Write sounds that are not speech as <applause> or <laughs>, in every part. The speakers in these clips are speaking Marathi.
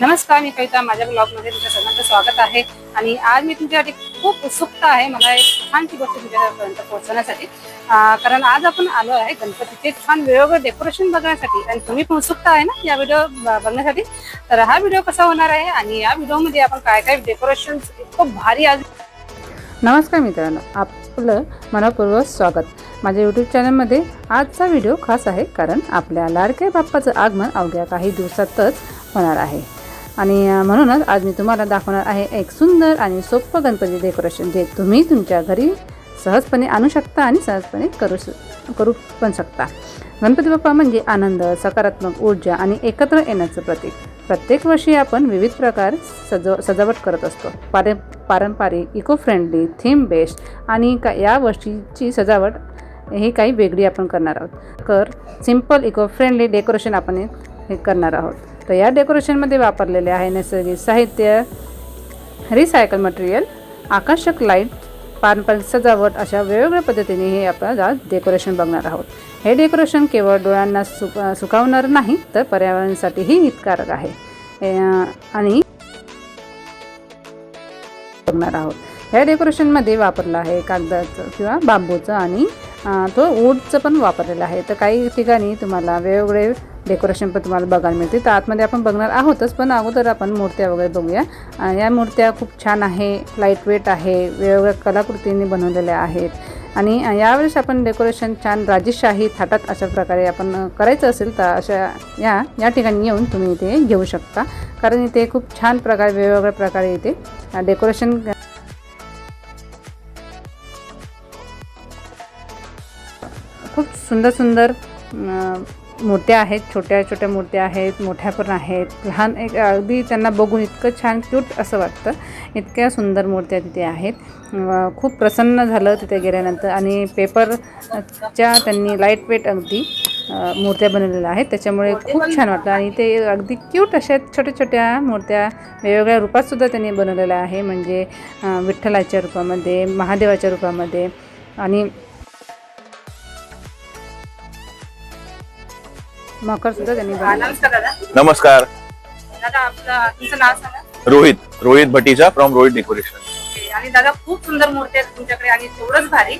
नमस्कार मी कविता. माझ्या ब्लॉगमध्ये तुमच्या सर्वांचं स्वागत आहे. आणि आज मी तुमच्यासाठी खूप उत्सुकता आहे. मला एक छानची गोष्ट तुमच्यापर्यंत पोहोचवण्यासाठी. कारण आज आपण आलो आहे गणपतीचे छान वेगवेगळं डेकोरेशन बघण्यासाठी. आणि तुम्ही पण उत्सुकता आहे ना या व्हिडिओ बघण्यासाठी? तर हा व्हिडिओ कसा होणार आहे? आणि या व्हिडिओमध्ये आपण काय काय डेकोरेशन खूप भारी आज नमस्कार मित्रांनो. आपलं मनपूर्वक स्वागत. माझ्या यूट्यूब चॅनलमध्ये आजचा व्हिडिओ खास आहे. कारण आपल्या लाडक्या बाप्पाचं आगमन अवघ्या काही दिवसातच होणार आहे. आणि म्हणूनच आज मी तुम्हाला दाखवणार आहे एक सुंदर आणि सोपं गणपती डेकोरेशन जे तुम्ही तुमच्या घरी सहजपणे आणू शकता आणि सहजपणे करू श- करू पण शकता. गणपती बाप्पा म्हणजे आनंद सकारात्मक ऊर्जा आणि एकत्र येण्याचं प्रतीक. प्रत्येक वर्षी आपण विविध प्रकार सज सजावट करत असतो. पारे पारंपरिक इको फ्रेंडली थीम बेस्ड आणि का या वर्षीची सजावट ही काही वेगळी आपण करणार आहोत. कर सिंपल इको फ्रेंडली डेकोरेशन आपण हे करणार आहोत. तर या डेकोरेशनमध्ये वापरलेले आहे नैसर्गिक साहित्य रिसायकल मटेरियल आकर्षक लाइट पारंपरिक सजावट अशा वेगवेगळ्या पद्धतीने हे आपण आज डेकोरेशन बघणार आहोत. हे डेकोरेशन केवळ डोळ्यांना सुक सुकावणार नाही तर पर्यावरणासाठीही हितकारक आहे. आणि बघणार आहोत. ह्या डेकोरेशनमध्ये वापरलं आहे कागदाचं किंवा बांबूचं आणि तो वूडचं पण वापरलेलं आहे. तर काही ठिकाणी तुम्हाला वेगवेगळे डेकोरेशन पण तुम्हाला बघायला मिळते. तर आतमध्ये आपण बघणार आहोतच पण अगोदर आपण मूर्त्या वगैरे बघूया. या मूर्त्या खूप छान आहे लाइट वेट आहे वेगवेगळ्या कलाकृतींनी बनवलेल्या आहेत. आणि यावेळेस आपण डेकोरेशन छान राजेशाही थाटात अशा प्रकारे आपण करायचं असेल तर अशा या या ठिकाणी येऊन तुम्ही इथे घेऊ शकता. कारण इथे खूप छान प्रकारे वेगवेगळ्या प्रकारे इथे डेकोरेशन खूप सुंदर सुंदर मूर्त्या आहेत छोट्या छोट्या मूर्त्या आहेत मोठ्या पण आहेत. लहान एक अगदी त्यांना बघून इतकं छान क्यूट असं वाटतं. इतक्या सुंदर मूर्त्या तिथे आहेत. खूप प्रसन्न झालं तिथे गेल्यानंतर आणि पेपरच्या त्यांनी लाइट वेट अगदी मूर्त्या बनवलेल्या आहेत. त्याच्यामुळे खूप छान वाटतं आणि ते अगदी क्यूट अशा छोट्या छोट्या मूर्त्या वेगवेगळ्या रूपातसुद्धा त्यांनी बनवलेल्या आहे. म्हणजे विठ्ठलाच्या रूपामध्ये महादेवाच्या रूपामध्ये आणि मकरसुद्धा त्यांनी अं, बनवलं. नमस्कार दादा. नमस्कार. दादा आपलं तुमचं नाव सांगा. Rohit Rohit Bhatija from Rohit decoration okay. आणि दादा खूप सुंदर मूर्ती आहेत तुमच्याकडे आणि तेवढंच भारी.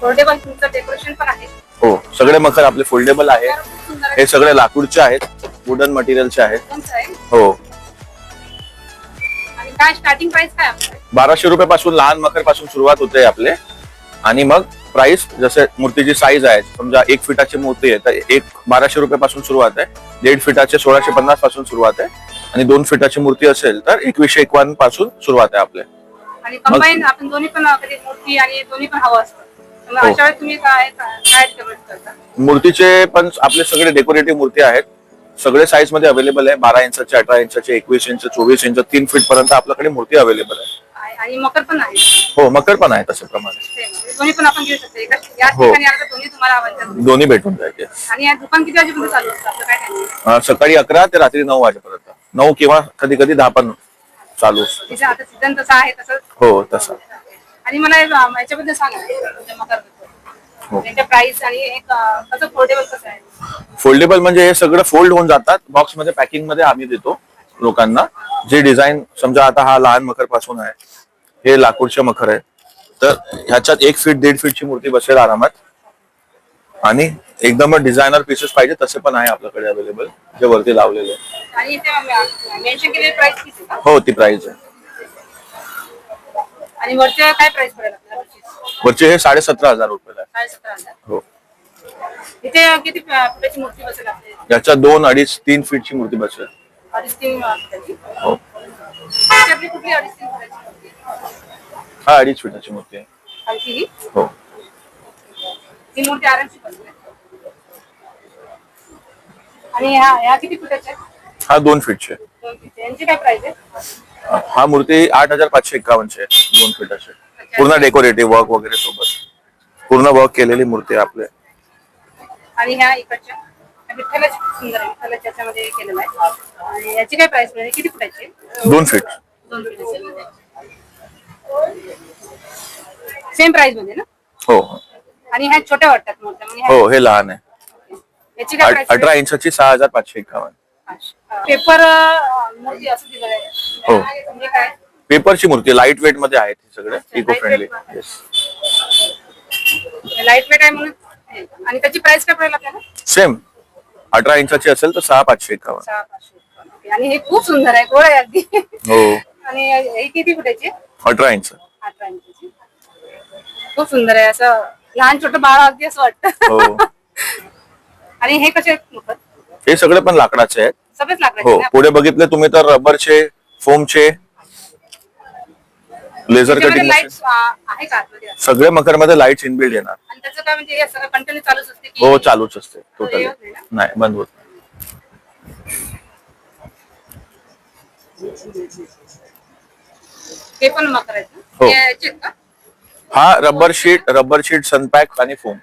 फोल्डेबल तुमचं डेकोरेशन पण आहे. हो सगळे मखर आपले फोल्डेबल आहे. तर खूप सुंदर आहे. हे सगळे लाकूडचे आहेत. वुडन मटेरियलचे आहेत. कोणचं आहे? हो. आणि काय स्टार्टिंग प्राइस काय बाराशे रुपये पासून लहान मखरपासून सुरुवात होते आपले. आणि मग प्राइस जसे मूर्तीची साईज आहे समजा एक फिटाची मूर्ती आहे तर एक बाराशे रुपये पासून सुरुवात आहे दीड फिटाचे सोळाशे पन्नासपासून सुरुवात आहे आणि दोन फिटाची मूर्ती असेल तर एकवीसशे एकावन्नपासून सुरुवात आहे आपले. आणि कंबाईन आपण दोन्ही पण कधी मूर्ती आणि दोन्ही पण हवं असतं. तर मग हो. अशा वेळेस तुम्ही काय काय recommend करता? मूर्तीचे पण आपले सगळे डेकोरेटिव्ह मूर्ती आहेत. सगळे साईजमध्ये अवेलेबल आहे. बारा इंचाचे अठरा इंचाचे एकवीस इंच चोवीस इंच तीन फीट पर्यंत आपल्याकडे मूर्ती अवेलेबल आहे. आहे. आणि मकर पण आहे. हो मकर पण आहे तसे प्रमाणे. Same. म्हणजे दोन्ही पण आपण घेऊ शकतो. एका हो. ठिकाणी आलं तर दोन्ही तुम्हाला आवडतात. दोन्ही भेटून जायचे आणि या दुकान किती वाजेपर्यंत चालू असतं? आपलं काय टाइमिंग अं, सकाळी अकरा ते रात्री नऊ वाजेपर्यंत. नऊ किंवा कधी कधी दहा पण चालू असतं. आता सीझन तसा आहे तसं हो तसं. आणि मला हे- अं, याच्याबद्दल सांगा तुमच्या मकर हो. त्यांच्या प्राइस आणि एक अं, कसं आहे? फोल्डेबल म्हणजे हे सगळं फोल्ड होऊन जातात. बॉक्समध्ये पॅकिंगमध्ये आम्ही देतो. लोकांना जे डिझाईन समजा आता हा लहान मकरपासून आहे हे लाकूडचे मखर आहे तर ह्याच्यात एक फीट दीड फीटची मूर्ती बसेल आरामात. आणि एकदम डिझायनर पीसेस पाहिजे तसे पण आहे आपल्याकडे अवेलेबल जे वरती लावलेले हो ती प्राइस आहे. आणि काय प्राइस वरची? हे साडे सतरा हजार रुपये हो. इथे किती याच्यात दोन अडीच तीन फीटची मूर्ती बसेल. अडीच हो. इथे आपली कुठली अडीच तीन फुटाची मूर्ती हा अडीच फीटाची मूर्ती आहे. ही हो. ही मूर्ती आरामशी आणि ह्या ह्या किती फुटाच्या आहेत? हा दोन फीटचे. आहे. दोन फुटच्या. यांची काय प्राइस आहे? हा मूर्ती आठ हजार पाचशे एक्कावनचे आहे, दोन फीटाचे. पूर्ण डेकोरेटिव्ह वर्क वगैरे सोबत. पूर्ण वर्क केलेली मूर्ती आहे आपले. आणि ह्या इकडच्या? विठ्ठलाची खूप सुंदर आहे. विठ्ठलाच्या याच्यामध्ये केलेलं आहे. आणि याची काय प्राइस म्हणजे किती फुटाची आहे? दोन फीट दोन फुटाची सेम प्राइसमध्ये ना? हो. आणि ह्या छोट्या वाटतात म्हणजे ह्या- हो हे लहान आहे. याची काय आठ- अठरा इंचाची सहा हजार पाचशे एकावन्न. पेपर मूर्ती असं दिलेलं आहे हो. म्हणजे काय? पेपरची मूर्ती लाइट वेटमध्ये आहेत हे सगळे अच्छा, इको फ्रेंडली lightweight मध्ये. लाइट वेट आहे म्हणून? हे. आणि त्याची प्राइस काय पडेल आपल्याला? सेम अठरा इंचाची असेल तर सहा पाचशे एकावन्न. सहा पाचशे Okay. आणि हे खूप सुंदर आहे गोड आहे अगदी. हो. आणि हे किती फुटायची अठरा इंच. अठरा इंचाची. खूप सुंदर आहे असं लहान छोटं बाळ अगदी असं वाटतं. हो. आणि हे कसे आहेत? हे सगळे पण लाकडाचे आहेत. सगळेच लाकडाचे हो ना? पुढे बघितले तुम्ही तर रबरचे फोमचे लेझर कटिंग लाईट्स आहे का आतमध्ये सगळे मकरमध्ये लाइट इनबिल्ड येणार आणि त्याचं काय म्हणजे हे सगळं कंटिन्यू चालूच असते की हो चालूच असते टोटली नाही ना? नाही बंद होत नाही. हे पण मकर आहेत ना? हो. हे याचे आहेत का हा rubber sheet rubber sheet sunpack आणि फोम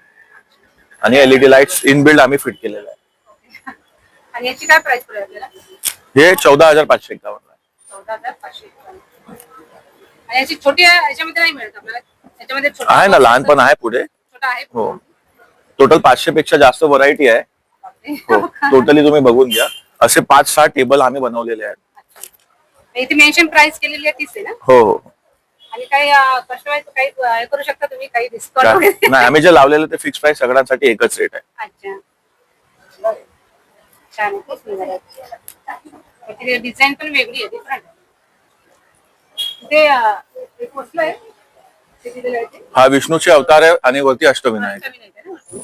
आणि एलईडी लाईट्स इनबिल्ड आम्ही फिट केलेले आहे <laughs> आणि याची काय प्राइस पडेल आपल्याला हे चौदा हजार पाचशे एकावन्न आहे. चौदा हजार पाचशे एकावन्न. याची छोटी आहे, याच्यामध्ये नाही मिळत आपल्याला. याच्यामध्ये छोटा आहे ना लहान पण आहे पुढे. छोटा आहे हो. टोटल पाचशे पेक्षा जास्त व्हरायटी आहे. हो. <laughs> टोटली तुम्ही बघून घ्या. असे पाच सहा टेबल आम्ही बनवलेले आहेत. इथे मेन्शन प्राइस केलेली आहे तीच आहे ना? हो हो. आणि काही कस्टमाइज काही हे करू शकता तुम्ही? काही डिस्काउंट नाही आम्ही जे लावलेलं ते फिक्स प्राइस सगळ्यांसाठी एकच रेट आहे. अच्छा. बरं. छान आहे, खूप सुंदर आहे. त्याची डिझाईन पण वेगळी आहे डिफरंट ते अं, एक वस्तू आहे. ते दिलेलं आहे ते. हा विष्णूचे अवतार आहे आणि वरती अष्टविनायक. नवीन आहे ना?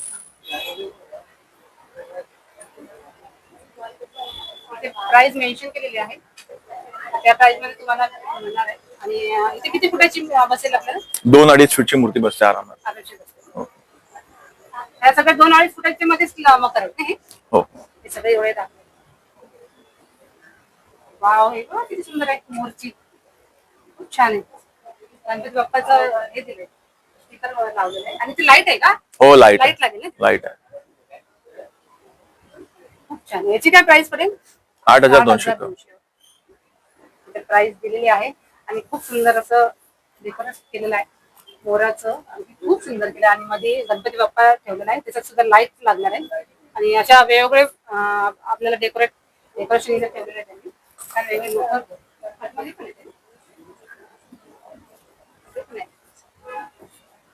प्राइस मेन्शन केलेली आहे. त्या प्राइसमध्ये तुम्हाला मिळणार आहे. आणि अं, इथे किती फुटाची बसेल आपल्याला? दोन अडीच फीटची मूर्ती बसते आरामात. बसेल या सगळ्या दोन अडीच फुटाच्या मध्येच मकर आहेत ना हे? हो. हे सगळे एवढे दाखव वाव हे बघ किती सुंदर आहे. मोरची खूप छान आहे. गणपती बाप्पाचं हे दिलंय. स्टिकर लावलेलं आहे. आणि ती लाइट आहे का? हो लाइट लाइट लागेल ना? लाइट आहे. खूप छान याची काय प्राइस पडेल? आठ हजार दोनशे प्राइस दिलेली आहे. आणि खूप सुंदर असं डेकोरेट केलेलं आहे. मोराचं खूप सुंदर केलं. आणि मध्ये गणपती बाप्पा ठेवलेला आहे. त्याच्यात सुद्धा लाइट लागणार आहे. आणि अशा वेगवेगळे आपल्याला डेकोरेट डेकोरेशन ठेवलेलं आहे त्यांनी. छान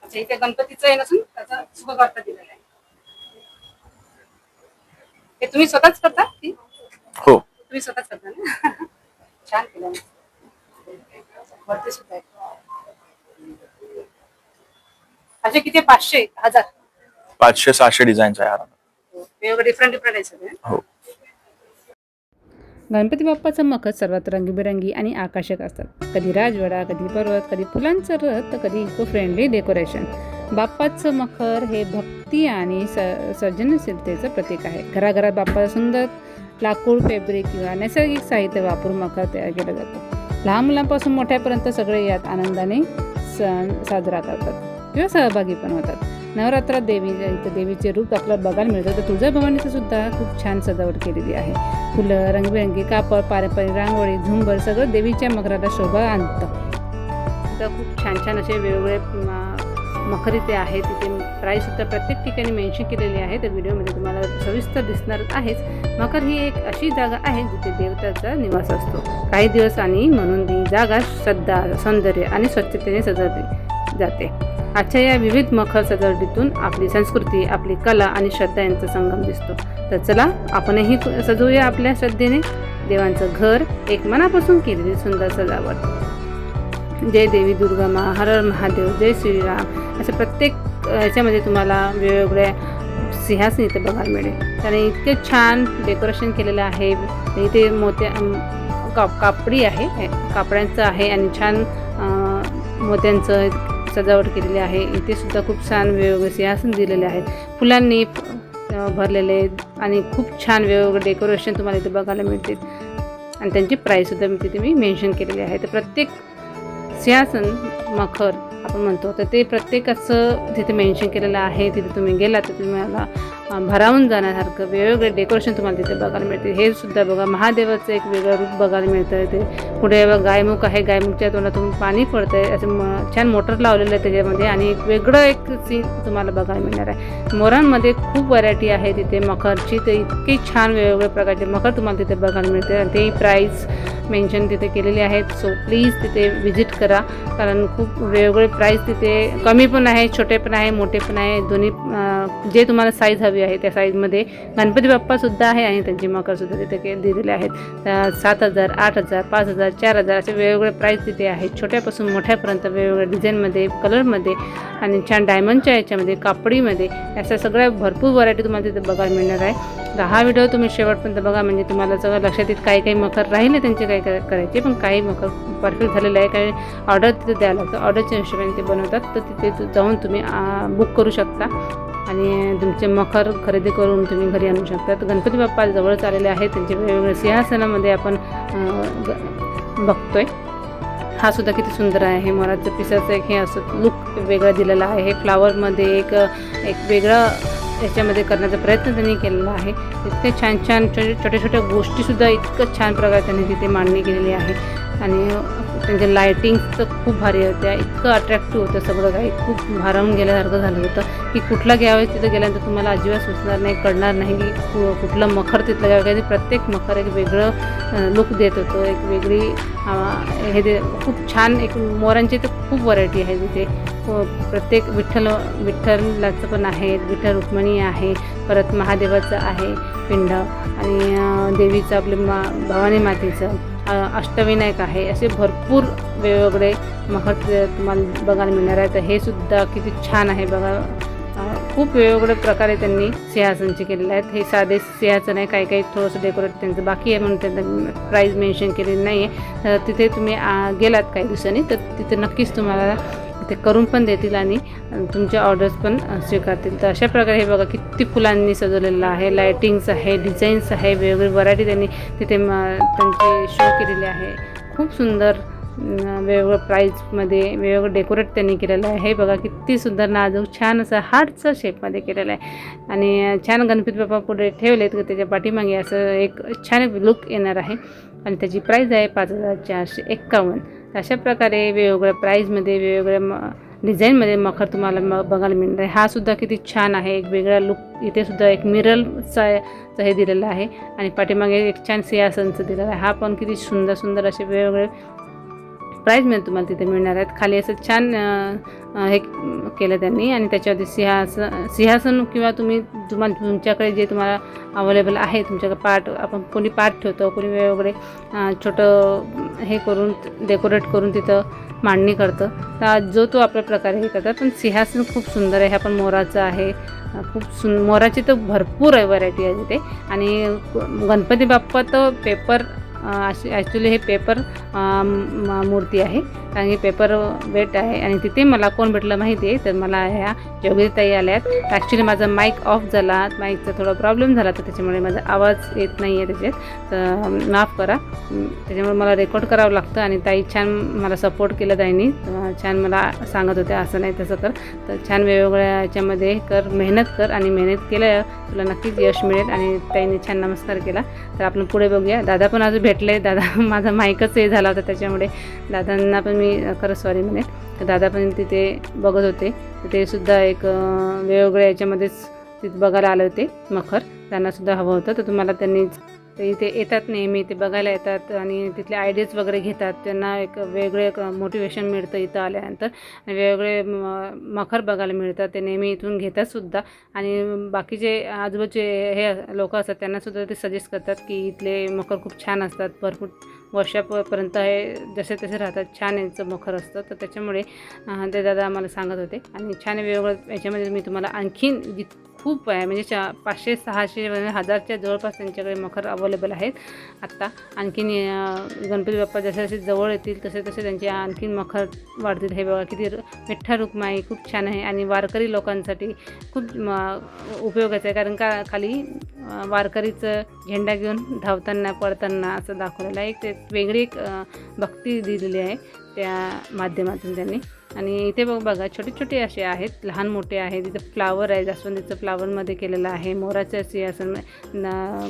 अच्छा इथे गणपतीचं हे नसून त्याचा शुभकर्ता दिलेला आहे. हे तुम्ही स्वतःच करता की? हो. तुम्ही स्वतःच करता ना? <laughs> छान केलं. वरती सुद्धा आहे. असे किती? पाचशे हजार. पाचशे सहाशे डिझाईन्स आहे आरामात वेगवेगळे डिफरंट डिफरंट आहे सगळे. हो. गणपती बाप्पाचं मखर सर्वात रंगीबेरंगी आणि आकर्षक असतात. कधी राजवाडा कधी पर्वत कधी फुलांचं रथ तर कधी इको फ्रेंडली डेकोरेशन बाप्पाचं मखर हे भक्ती आणि स सर्जनशीलतेचं प्रतीक आहे. घराघरात बाप्पाचं सुंदर लाकूड फॅब्रिक किंवा नैसर्गिक साहित्य वापरून मखर तयार केला जातो. लहान मुलांपासून मोठ्यापर्यंत सगळे यात आनंदाने सण साजरा करतात किंवा सहभागी पण होतात. नवरात्रात देवी इथं देवीचे रूप आपल्याला बघायला मिळतं. तर तुळजाभवानीचं सुद्धा खूप छान सजावट केलेली आहे. फुलं रंगबिरंगी कापड पारंपरिक रांगोळी झुंबर सगळं देवीच्या मकराला शोभा आणतं. तर खूप छान छान असे वेगवेगळे मखर इथे आहेत. तिथे प्राईससुद्धा प्रत्येक ठिकाणी मेन्शन केलेली आहे. तर व्हिडिओमध्ये तुम्हाला सविस्तर दिसणारच आहेच. मकर ही एक अशी जागा आहे जिथे देवताचा निवास असतो. काही दिवस आणि म्हणून ही जागा श्रद्धा सौंदर्य आणि स्वच्छतेने सजवली जाते. आजच्या या विविध मखर सजावटीतून आपली संस्कृती आपली कला आणि श्रद्धा यांचा संगम दिसतो. तर चला आपणही सजवूया आपल्या श्रद्धेने. देवांचं घर एक मनापासून केलेली सुंदर सजावट. जय देवी दुर्गा मा हर महादेव जय श्रीराम. असं प्रत्येक याच्यामध्ये तुम्हाला वेगवेगळ्या सिंहासन इथे बघायला मिळेल. त्याने इतके छान डेकोरेशन केलेलं आहे. इथे मोत्या काप कापडी आहे हे कापड्यांचं आहे आणि छान मोत्यांचं सजावट केलेली आहे. इथे सुद्धा खूप छान वेगवेगळे सिंहासन दिलेले आहेत. फुलांनी भरलेले आणि खूप छान वेगवेगळे डेकोरेशन तुम्हाला इथे बघायला मिळते. आणि त्यांची प्राईससुद्धा मी तिथे मी मेन्शन केलेली आहे. तर प्रत्येक सिंहासन मखर आपण म्हणतो तर ते प्रत्येकाचं तिथे मेन्शन केलेलं आहे. तिथे तुम्ही गेला तर तुम्हाला भरावून जाण्यासारखं वेगवेगळे डेकोरेशन तुम्हाला तिथे बघायला मिळते हे सुद्धा बघा महादेवाचं एक वेगळं रूप बघायला मिळतं ते. पुढे गायमुख आहे गायमुखच्या तोंडातून पाणी पडतं आहे असं म- छान मोटर लावलेलं आहे त्याच्यामध्ये आणि एक वेगळं एक सीन तुम्हाला बघायला मिळणार आहे. मोरांमध्ये खूप व्हरायटी आहे तिथे मखरची तर इतकी छान वेगवेगळ्या प्रकारचे मखर तुम्हाला तिथे बघायला मिळते. आणि तेही प्राईस मेन्शन तिथे केलेले आहेत सो प्लीज तिथे व्हिजिट करा. कारण खूप वेगवेगळे प्राईस तिथे कमी पण आहे छोटे पण आहे मोठे पण आहे. दोन्ही जे तुम्हाला साईज हवी आहे. त्या साईजमध्ये गणपती बाप्पासुद्धा आहे आणि त्यांची मकरसुद्धा तिथे के दिलेले आहेत. सात हजार आठ हजार पाच हजार चार हजार असे वेगवेगळे प्राईस तिथे आहेत. छोट्यापासून मोठ्यापर्यंत वेगवेगळ्या डिझाईनमध्ये कलरमध्ये आणि छान डायमंडच्या याच्यामध्ये कापडीमध्ये अशा सगळ्या भरपूर व्हरायटी तुम्हाला तिथे बघायला मिळणार आहे. तर हा व्हिडिओ तुम्ही शेवटपर्यंत बघा. म्हणजे तुम्हाला सगळं लक्षात येत काही काही मखर राहिले त्यांचे काही काय करायचे पण काही मखर परफेक्ट झालेलं आहे. काही ऑर्डर तिथे द्यायला लागतं. ऑर्डरच्या हिशोबाने ते बनवतात. तर तिथे जाऊन तुम्ही बुक करू शकता. आणि तुमचे मखर खरेदी करून तुम्ही घरी आणू शकता तर गणपती बाप्पा जवळच आलेले आहेत. त्यांचे वेगवेगळ्या सिंहासनामध्ये आपण ग- बघतोय. हा सुद्धा किती सुंदर आहे. मोराचं पिसाचं एक हे असं लुक वेगळं दिलेला आहे. हे फ्लावरमध्ये एक एक वेगळं याच्यामध्ये करण्याचा प्रयत्न त्यांनी केलेला आहे. इतके छान छान छोट्या छोट्या गोष्टीसुद्धा इतकं छान प्रकारे त्यांनी तिथे मांडणी केलेली आहे. आणि त्यांच्या लायटिंग्स तर खूप भारी होत्या. इतकं अट्रॅक्टिव्ह होतं सगळं काही. खूप भारावून गेल्यासारखं झालं होतं. की कुठला घ्यावेळेस तिथं गेल्यानंतर तुम्हाला अजिबात सुचणार नाही कळणार नाही की कु- कुठलं मखर तिथलं घ्यावं. काही प्रत्येक मखर एक वेगळं लुक देत होतं. एक वेगळी हे दे खूप छान एक मोरांची तर खूप व्हरायटी आहे तिथे. हो, प्रत्येक विठ्ठल विठ्ठलाचं पण आहे विठ्ठल रुक्मिणी आहे परत महादेवाचं आहे पिंड आणि देवीचं आपले मा भवानी मातेचं अष्टविनायक आहे. असे भरपूर वेगवेगळे मखर तुम्हाला बघायला मिळणार आहे. तर हे सुद्धा किती छान आहे बघा. खूप वेगवेगळ्या प्रकारे त्यांनी सिंहासनचे केलेले आहेत. हे साधे सिंहासन आहे काही काही थोडंसं डेकोरेट त्यांचं बाकी आहे म्हणून त्यांना प्राईज मेन्शन केलेली नाही आहे तर तिथे तुम्ही आ, गेलात काही दिवसांनी तर तिथे नक्कीच तुम्हाला ते करून पण देतील आणि तुमच्या ऑर्डर्स पण स्वीकारतील. तर अशा प्रकारे हे बघा किती फुलांनी सजवलेलं आहे. लायटिंग्स आहे डिझाईन्स आहे वेगवेगळी व्हरायटी त्यांनी तिथे म, त्यांचे शो केलेले आहे. खूप सुंदर वेगवेगळं वेगवेगळ्या प्राईजमध्ये वेगवेगळं डेकोरेट त्यांनी केलेलं आहे. हे बघा किती सुंदर नाजूक छान असं हार्टचं शेपमध्ये केलेलं आहे. आणि छान गणपती बाप्पा पुढे ठेवलेत की त्याच्या पाठीमागे असं एक छान लुक येणार आहे. आणि त्याची प्राईज आहे पाच हजार चारशे एक्कावन्न अशा प्रकारे वेगवेगळ्या प्राईजमध्ये वेगवेगळ्या म डिझाईनमध्ये मखर तुम्हाला म बघायला मिळणार आहे. हा सुद्धा किती छान आहे. एक वेगळा लुक इथे सुद्धा एक मिरलचा हे दिलेलं आहे. आणि पाठीमागे एक छान सिंहासनचं दिलेलं आहे. हा पण किती सुंदर सुंदर असे वेगवेगळे प्राईजमध्ये तुम्हाला तिथे मिळणार आहेत. खाली असं छान हे केलं त्यांनी आणि त्याच्यावरती सिंहासन सिंहासन किंवा तुम्ही तुम्हाला तुमच्याकडे जे तुम्हाला अवेलेबल आहे तुमच्याकडे पार्ट आपण कोणी पार्ट ठेवतो कोणी वेगवेगळे छोटं हे करून डेकोरेट करून तिथं मांडणी करतं. तर जो तो आपल्या प्रकारे हे करतात. पण सिंहासन खूप सुंदर आहे. हा पण मोराचं आहे. खूप सुन मोराची तर भरपूर आहे व्हरायटी आहे तिथे. आणि गणपती बाप्पा तर पेपर असे ॲक्च्युली हे पेपर मूर्ती आहे. कारण की पेपर वेट आहे आणि तिथे मला कोण भेटलं माहिती आहे तर मला ह्या योगिताई आल्यात. ॲक्च्युली माझा माईक ऑफ झाला माईकचा थोडा प्रॉब्लेम झाला तर त्याच्यामुळे माझा आवाज येत नाही आहे त्याच्यात. तर माफ करा. त्याच्यामुळे मला रेकॉर्ड करावं लागतं आणि ताई छान मला सपोर्ट केलं ताईनी. छान मला सांगत होत्या असं नाही तसं कर. तर छान वेगवेगळ्या याच्यामध्ये कर मेहनत कर आणि मेहनत केलं तुला नक्कीच यश मिळेल आणि ताईने छान नमस्कार केला. तर आपण पुढे बघूया. दादा पण अजून भेटले. दादा <laughs> माझा माईकच हे झाला होता त्याच्यामुळे दादांना पण मी खरंच सॉरी म्हणेन तर दादा पण तिथे बघत होते. ते सुद्धा एक वेगवेगळ्या याच्यामध्येच तिथे बघायला आले होते मखर. त्यांना सुद्धा हवं होतं. तर तुम्हाला त्यांनी ते इथे येतात नेहमी ते बघायला येतात आणि तिथले आयडियाज वगैरे घेतात. त्यांना एक वेगळे एक मोटिवेशन मिळतं इथं आल्यानंतर. वेगवेगळे म- मखर बघायला मिळतात. ते नेहमी इथून घेतात सुद्धा. आणि बाकीचे आजूबाजूचे हे लोक असतात त्यांना सुद्धा ते सजेस्ट करतात की इथले मखर खूप छान असतात. भरपूर वर्षापर्यंत हे जसे तसे राहतात. छान यांचं मखर असतं. तर त्याच्यामुळे ते दादा आम्हाला सांगत होते. आणि छान वेगवेगळं याच्यामध्ये मी तुम्हाला आणखीन जित खूप आहे. म्हणजे चा पाचशे सहाशे म्हणजे हजारच्या जवळपास त्यांच्याकडे मखर अवेलेबल आहेत. आत्ता आणखीन गणपती बाप्पा जसे जसे जवळ येतील तसे तसे त्यांचे आणखीन मखर वाढतील. हे बघा किती र- विठ्ठल रुक्माई खूप छान आहे. आणि वारकरी लोकांसाठी खूप म, उपयोगाचं आहे. कारण का खाली वारकरीचं झेंडा घेऊन धावताना पडताना असं दाखवलेलं आहे. एक ते वेगळी एक भक्ती दिलेली आहे त्या माध्यमातून त्यांनी. आणि इथे बघ बघा छोटे छोटे असे आहेत लहान मोठे आहेत. इथं फ्लावर आहे जास्वंदीचं फ्लावरमध्ये केलेलं आहे. मोराचं सिंहासन न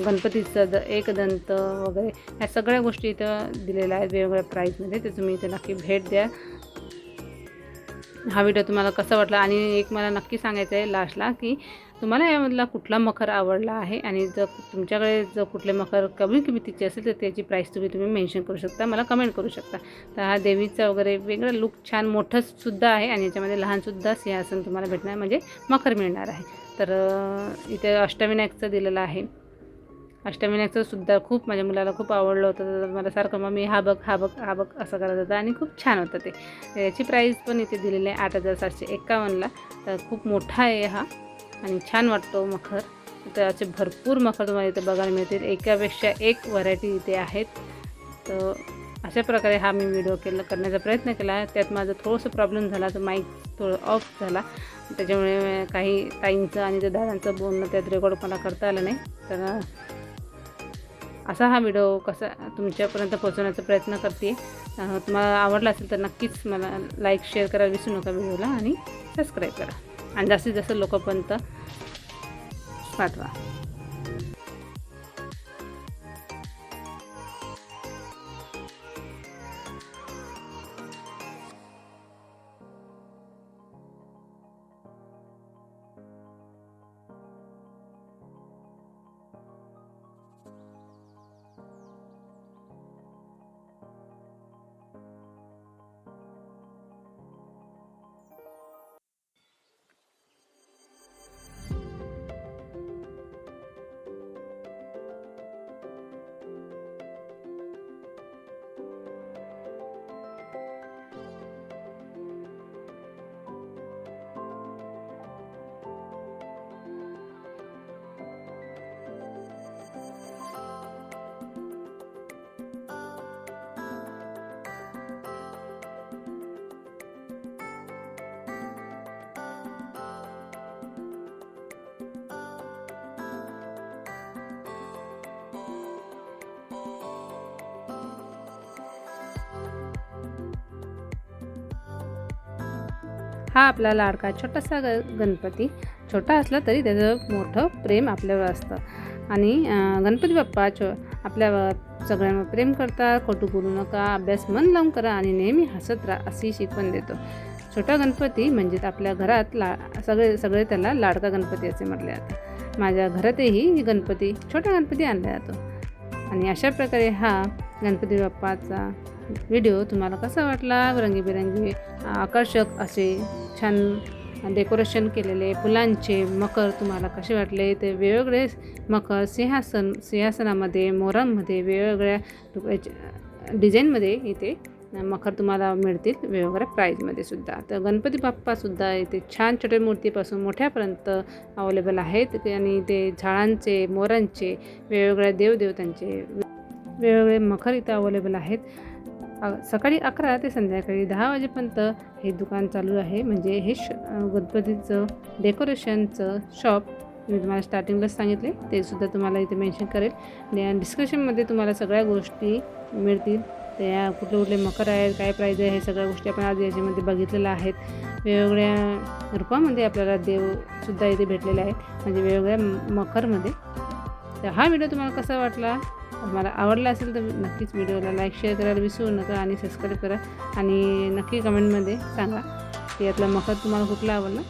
गणपतीचं द एक दंत वगैरे ह्या सगळ्या गोष्टी इथं दिलेल्या आहेत वेगवेगळ्या प्राईजमध्ये ते तुम्ही इथे नक्की भेट द्या. हा व्हिडिओ तुम्हाला कसा वाटला? आणि एक मला नक्की सांगायचं आहे लास्टला की तुम्हाला यामधला कुठला मखर आवडला आहे? आणि जर तुमच्याकडे जर कुठले मखर कमी किमतीचे असेल तर त्याची प्राईस तुम्ही तुम्ही मेन्शन करू शकता. मला कमेंट करू शकता. तर हा देवीचा वगैरे वेगळा लुक छान मोठंसुद्धा आहे आणि याच्यामध्ये लहानसुद्धा सिंहासन तुम्हाला भेटणार म्हणजे मखर मिळणार आहे. तर इथे अष्टविनायकचं दिलेलं आहे. अष्टविनायकचं सुद्धा खूप माझ्या मुलाला खूप आवडलं होतं. तर मला सारखं मग मी हा बघ हा बघ हा बघ असं करत होतं. आणि खूप छान होतं ते. याची प्राईस पण इथे दिलेली आहे आठ हजार सातशे एक्कावन्नला तर खूप मोठा आहे हा. आणि छान वाटतो मखर. तर असे भरपूर मखर तुम्हाला इथे बघायला मिळतील. एकापेक्षा एक व्हरायटी इथे आहेत. तर अशा प्रकारे हा मी व्हिडिओ केला करण्याचा प्रयत्न केला. त्यात माझं थोडंसं प्रॉब्लेम झाला तर माईक थोडं ऑफ झाला. त्याच्यामुळे काही ताईंचं आणि त्या दादांचं बोलणं त्यात रेकॉर्ड मला करता आलं नाही. तर असा हा व्हिडिओ कसा तुमच्यापर्यंत पोहोचवण्याचा प्रयत्न करते. तुम्हाला आवडला असेल तर नक्कीच मला लाईक शेअर करायला विसरू नका व्हिडिओला आणि सबस्क्राईब करा. आणि जास्तीत जास्त लोकांपर्यंत पाठवा. हा आपला लाडका छोटासा ग गणपती. छोटा असला तरी त्याचं मोठं प्रेम आपल्यावर असतं. आणि गणपती बाप्पा छो आपल्या सगळ्यांवर प्रेम करतात. खोटू बोलू नका. अभ्यास मन लावून करा आणि नेहमी हसत राहा अशी शिकवण देतो. छोटा गणपती म्हणजेच आपल्या घरात ला सगळे सगळे त्याला लाडका गणपती असे म्हटले जातात माझ्या घरातही गणपती छोटा गणपती आणला जातो. आणि अशा प्रकारे हा गणपती बाप्पाचा व्हिडिओ तुम्हाला कसा वाटला? रंगीबेरंगी आकर्षक असे छान डेकोरेशन केलेले फुलांचे मकर तुम्हाला कसे वाटले? ते वेगवेगळे मकर सिंहासन सिंहासनामध्ये मोरांमध्ये वेगवेगळ्या डिझाईनमध्ये इथे मखर तुम्हाला मिळतील वेगवेगळ्या प्राईजमध्ये सुद्धा. तर गणपती बाप्पासुद्धा इथे छान छोट्या मूर्तीपासून मोठ्यापर्यंत अवेलेबल आहेत. आणि ते झाडांचे मोरांचे वेगवेगळ्या देवदेवतांचे वेगवेगळे मखर इथं अवेलेबल आहेत. सकाळी अकरा ते संध्याकाळी दहा वाजेपर्यंत हे दुकान चालू आहे. म्हणजे हे श गणपतीचं डेकोरेशनचं शॉप मी तुम्हाला स्टार्टिंगलाच सांगितले. ते सुद्धा तुम्हाला इथे मेन्शन करेल. आणि डिस्क्रिप्शनमध्ये तुम्हाला सगळ्या गोष्टी मिळतील. त्या कुठले कुठले मकर आहेत काय प्राईज आहे हे सगळ्या गोष्टी आपण आज याच्यामध्ये बघितलेल्या आहेत. वेगवेगळ्या रूपामध्ये आपल्याला देवसुद्धा इथे भेटलेले आहेत. म्हणजे वेगवेगळ्या मकरमध्ये. तर हा व्हिडिओ तुम्हाला कसा वाटला? मला आवडला असेल तर नक्कीच व्हिडिओला लाईक शेअर करायला विसरू नका आणि सबस्क्राईब करा. आणि नक्की कमेंटमध्ये सांगा की यातला मखत तुम्हाला कुठला आवडला.